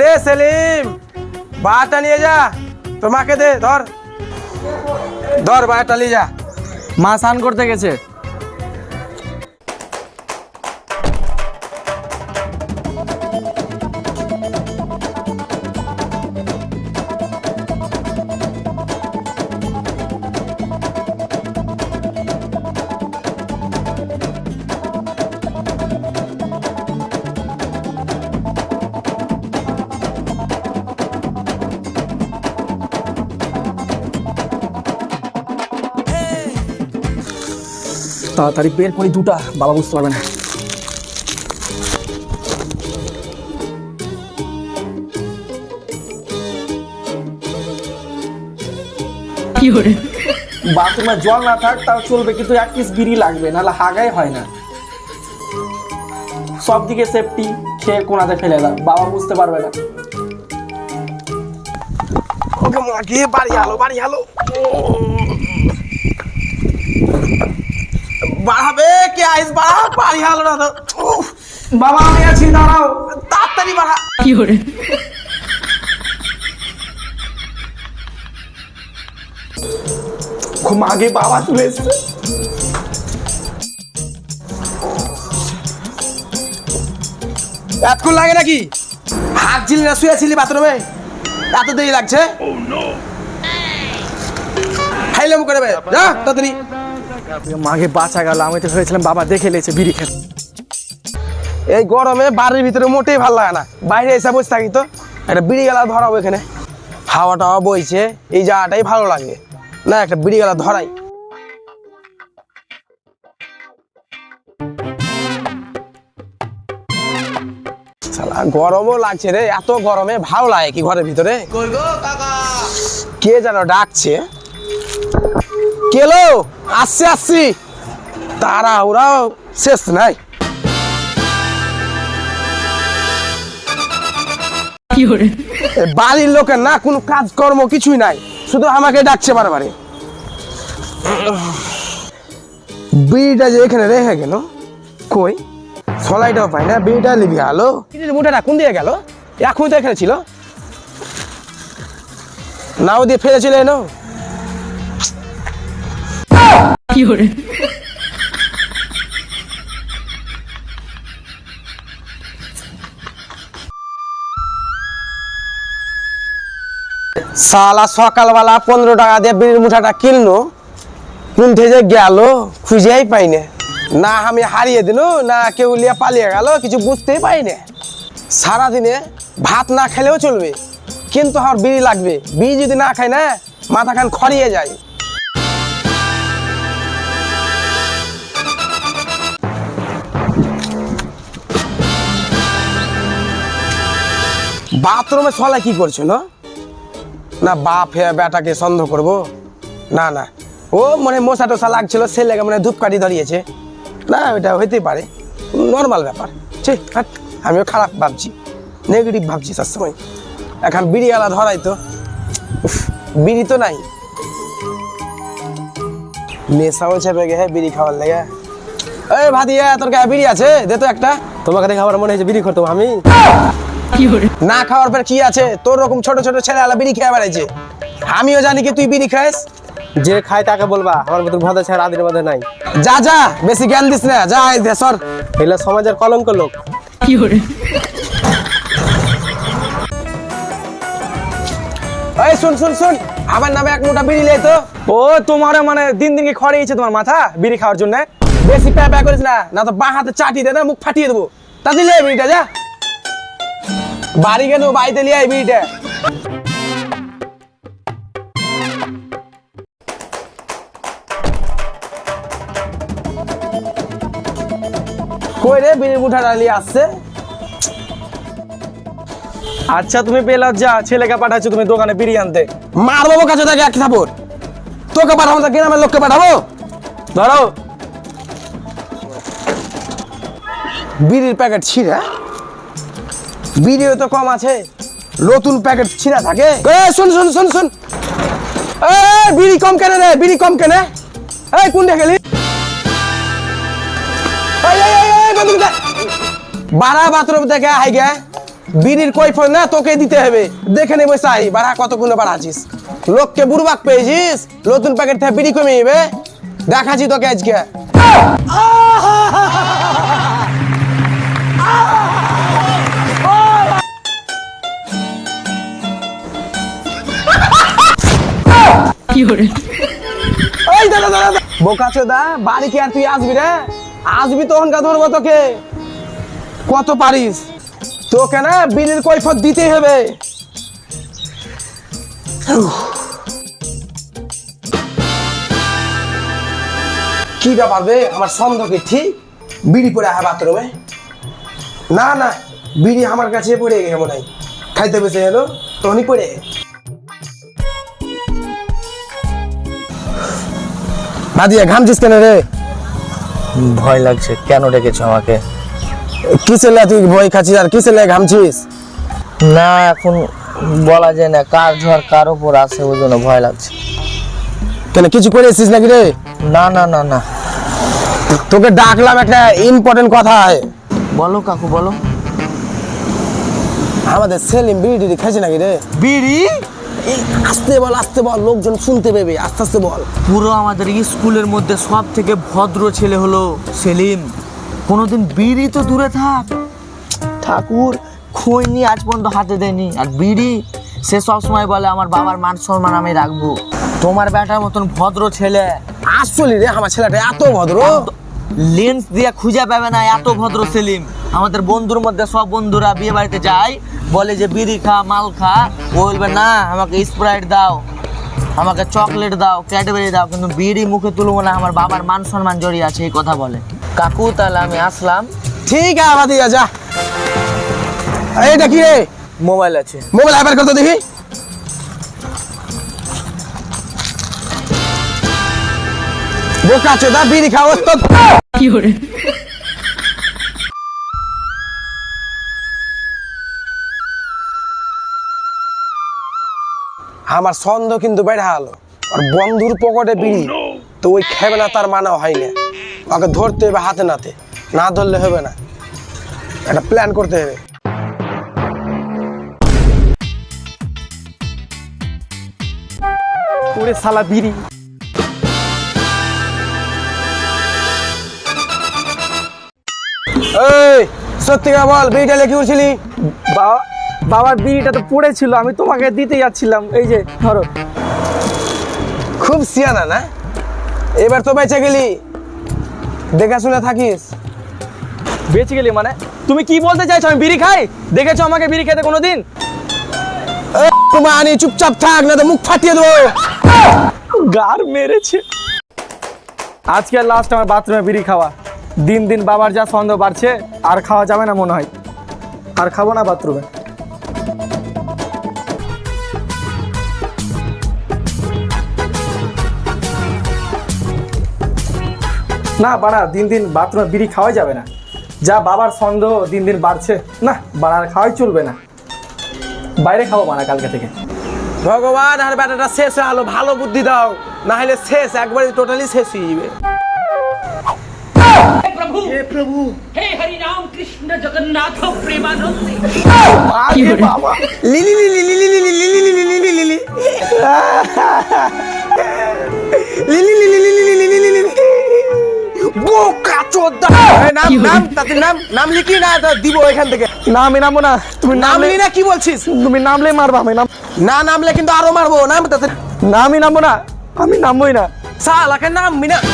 ওরে সেলিম, বাটা নিয়ে যা, তোমাকে দে, ধর। ধর বাটা নিয়ে যা। মা স্নান করতে গেছে। তাড়াতাড়ি বের করি দুটা বাবা বুঝতে পারবে না। বাথরুমে জল না থাক তাও চলবে কিন্তু এক পিস বিড়ি লাগবে নাহলে হাগাই হয় না। সব দিকে সেফটি খেয়ে কোনাতে ফেলে দাও বাবা বুঝতে পারবে না। ওকে মাকে বাড়ি আলো বাড়ি আলো। বাড়াবে কে আইস বাড়া বাড়ি আলো না বাবা আমি আছি দাঁড়াও। তাড়াতাড়ি বাড়া খুব আগে বাবা চলে এসছে। এতক্ষণ লাগে নাকি? হাত ঝিলি না শুয়েছিলি বাথরুমে? এত দেরি লাগছে? খাইলাম করে বে যা তাড়াতাড়ি। মাকে বাঁচা গেল। আমি তো ভেবেছিলাম বাবা দেখে লেছে বিড়ি খেতে। এই গরমে বাড়ির ভিতরে মোটেই ভালো লাগে না। বাইরে এসে বসে থাকি তো। একটা বিড়ি গেলা ধরাবো এখানে। হাওয়া টাওয়া বইছে। এই জায়গাটাই ভালো লাগে। না একটা বিড়ি গেলা ধরাই। গরমও লাগছে রে। এত গরমে ভালো লাগে কি ঘরের ভিতরে? কে যেন ডাকছে? কেলো? আসছি আসছি। তারা ওরাও শেষ নাই। বাড়ির লোকের না কোনো কাজকর্ম কিছুই নাই শুধু আমাকে ডাকছে বারবারে বিড়িটা যে এখানে রেখে গেল কই? সলাইটাও পাই না বিড়িটা লিবি আলো? মোটাটা কোন দিয়ে গেল? এখন তো এখানে ছিল। নাও দিয়ে ফেলেছিল এনো। সালা সকালবেলা পনেরো টাকা দিয়ে বিড়ির মুঠাটা কিনলো। কোনঠে যে গেল, খুঁজেই পাই না আমি হারিয়ে দিল, না কেউ লিয়ে পালিয়ে গেল, কিছু বুঝতেই পাই না সারাদিনে ভাত না খেলেও চলবে, কিন্তু আমার বিড়ি লাগবে। বিড়ি যদি না খাই না, মাথা খান খড়িয়ে যায়। বাথরুমে সলা কি করছিল না, বাপ হে বেটাকে সন্দেহ করব? না না। ও মানে মশা টশা লাগছিল সে লেগে মানে ধূপকাঠি ধরিয়েছে। না, এটা হইতেই পারে। নর্মাল ব্যাপার। ঠিক হাট, আমিও খারাপ ভাবছি। নেগেটিভ ভাবছি সবসময়। এখন বিড়িওয়ালা ধরাই তো। বিড়ি তো নাই। নেশাও চেপে গে বিড়ি খাওয়ার লেগে। এই ভাদিয়া তোর গায়ে বিড়ি আছে? দে তো একটা। তোমাকে দেখে আমার মনে হয়েছে বিড়ি আমি না খাওয়ার পর কি আছে? তোর রকম ছোট ছোট ছেলে আলা বিড়ি খেয়ে বেড়াইছে। আমিও জানি কি তুই বিড়ি খাস যে খায় তাকে বলবা আমার মতো ভদা ছাড়া আদির মধ্যে নাই। যা যা বেশি জ্ঞান দিস না যা সর। এগুলো সমাজের কলঙ্ক লোক। এই শুন শুন শুন আমার নামে এক মোটা বিড়ি লে তো। ও তোমার মানে দিন দিন কি খড়িয়েছে তোমার মাথা বিড়ি খাওয়ার জন্য। বেশি প্যা প্যা করিস না না তো বাঁ হাতে চাটি দে, না মুখ ফাটিয়ে দেবো। লিয়ে আয় বিড়িটা, যা। বাড়ি কেন, বাড়িতে আয় বিড়িটা। কই রে, বিড়ির মুঠাটা নিয়ে আসছে? আচ্ছা তুমি পেলার যা, ছেলেকে পাঠাচ্ছ তুমি দোকানে বিড়ি আনতে। মারবো কাছে থাকে এক থাপড় তোকে পাঠাবো তো গ্রামের লোককে পাঠাবো? ধরো। বিড়ির প্যাকেট ছিঁড়া। বিড়িও তো কম আছে, নতুন প্যাকেট ছিঁড়া থাকে। শুন শুন শুন শুন। বিড়ি কম কেনে রে, বিড়ি কম কেনে। এই কোথায়? বারা বাথরুম থেকে হাই গে, বিড়ির কৈফল না তোকে দিতে হবে। দেখে নেব চাই বাড়া কতক্ষণ বাড়াছিস লোককে বুড়বাক পেয়েছিস, নতুন প্যাকেট থেকে বিড়ি কমে যাবে দেখাচ্ছি তোকে আজকে। ওই দাদা দাদা। বোকা চোদা, বাড়ি কি আর তুই আসবি রে? আসবি তখন ধরবো তোকে। কত পারিস? তোকে না বিলের কৈফত হবে। কি ব্যাপার বে আমার ঠিক? বিড়ি পড়ে আহে বাথরুমে। না না, বিড়ি আমার কাছে পড়ে গেছে মনে হয়। খাইতে বেঁচে এলো, তখনই পড়ে। বাদিয়া ঘামছিস কেন রে? ভয় লাগছে। কেন ডেকেছো আমাকে? কিসের লাই তুই ভয় খাচ্ছিস আর কিসের লাই ঘামছিস না এখন বলা যায় না কার ঝড় কার উপর আছে ওই জন্য ভয় লাগছে। কেন কিছু করেছিস নাকি রে? না না না না। তোকে ডাকলাম একটা ইম্পর্টেন্ট কথা আছে বলো কাকু বলো। আমাদের সেলিম বিড়ি খাইছে নাকি রে? বিড়ি? এই, আস্তে বল আস্তে বল লোকজন শুনতে পেবে আস্তে আস্তে বল। পুরো আমাদের স্কুলের মধ্যে সব থেকে ভদ্র ছেলে হলো সেলিম। কোনোদিন বিড়ি তো দূরে থাক। ঠাকুর খৈনি আজ পর্যন্ত হাতে দেয়নি। আর বিড়ি সে সব সময় বলে আমার বাবার মান সম্মান আমি রাখব। তোমার বেটার মতন ভদ্র ছেলে। আসলি রে আমার ছেলেটা এত ভদ্র। লেন্স দিয়ে খুঁজে পাবে না এত ভদ্র সেলিম। আমাদের বন্ধুর মধ্যে সব বন্ধুরা বিয়ে বাড়িতে যায় বলে যে বিড়ি খা মাল খা। ও বলবে না আমাকে স্প্রাইট দাও আমাকে চকলেট দাও ক্যাডবেরি দাও। কিন্তু বিড়ি মুখে তুলবো না আমার বাবার মান সম্মান জড়িয়ে আছে এই কথা বলে। কাকু তাহলে আমি আসলাম। ঠিক আছে বাদিয়া যা। এইটা কি রে? মোবাইল আছে। মোবাইল আবার করতে দেখি বোকা চোদা বিড়ি খাওয়া তো আমার সন্দেহ কিন্তু বেড়ে হলো আর বন্ধুর পকেটে বিড়ি তো ওই খেবে না তার মানাও হয় না। ওকে ধরতে হবে হাতে নাতে না ধরলে হবে না। একটা প্ল্যান করতে হবে। ওরে সালা বিড়ি। এই সত্যি বল বিড়িটা লেখি উঠছিলি? বাবা বাবার বিড়িটা তো পড়েছিল আমি তোমাকে দিতে যাচ্ছিলাম। এই যে ধরো। খুব সিয়ানা না? এবার তো বেঁচে গেলি। দেখাশুনে থাকিস। বেঁচে গেলি মানে? তুমি কি বলতে চাইছো আমি বিড়ি খাই? দেখেছ আমাকে বিড়ি খেতে কোনোদিন? মানি চুপচাপ থাক না তো মুখ ফাটিয়ে দেবো। গার মেরেছে। আজকে লাস্ট আমার বাথরুমে বিড়ি খাওয়া। দিন দিন বাবার যা সন্দেহ বাড়ছে আর খাওয়া যাবে না মনে হয়। আর খাব না বাথরুমে না বাড়া দিন দিন বাথরুমে বিড়ি খাওয়া যাবে না যা বাবার সন্দেহ দিন দিন বাড়ছে না বাড়ার খাওয়াই চলবে না বাইরে খাব বাড়া কালকে থেকে ভগবান আর ব্যাটাটা শেষ হলো ভালো বুদ্ধি দাও না হলে শেষ একবারে টোটালি শেষ হয়ে যাবে জগন্নাথ লিলি লিলি নাম নাম তাতে নাম নাম লিখি না দিব এখান থেকে। নামবো তুমি নাম লি না কি বলছিস? তুমি নামলে মারবা আমি নাম না নামলে কিন্তু আরও মারবো নাম তাতে নামই নামবো না আমি নামবোই না। সালাকে নাম মিনা।